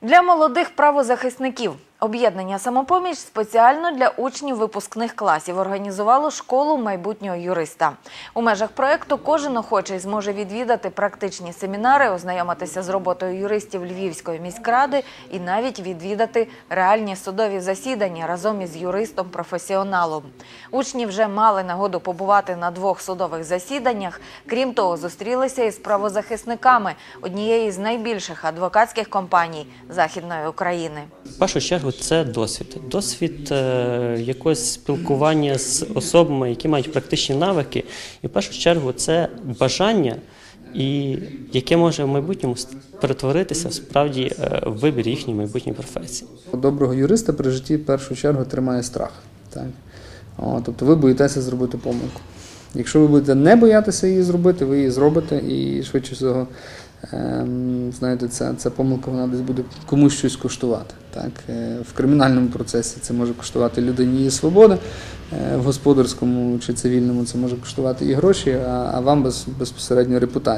Для молодих правозахисників об'єднання самопоміч спеціально для учнів випускних класів організувало школу майбутнього юриста. У межах проекту кожен охочий зможе відвідати практичні семінари, ознайомитися з роботою юристів Львівської міськради і навіть відвідати реальні судові засідання разом із юристом-професіоналом. Учні вже мали нагоду побувати на двох судових засіданнях. Крім того, зустрілися із правозахисниками однієї з найбільших адвокатських компаній Західної України. Першу чергу це досвід. Досвід е, якогось спілкування з особами, які мають практичні навики. І в першу чергу це бажання, і яке може в майбутньому перетворитися справді е, в вибір їхньої майбутньої професії. Доброго юриста при житті в першу чергу тримає страх. Так? О, тобто ви боїтеся зробити помилку. Якщо ви будете не боятися її зробити, ви її зробите і швидше всього, знаєте, ця, ця помилка вона десь буде комусь щось коштувати. Так? Е, в кримінальному процесі це може коштувати людині її свободи, е, в господарському чи цивільному це може коштувати і гроші, а, а вам без, безпосередньо репутацію.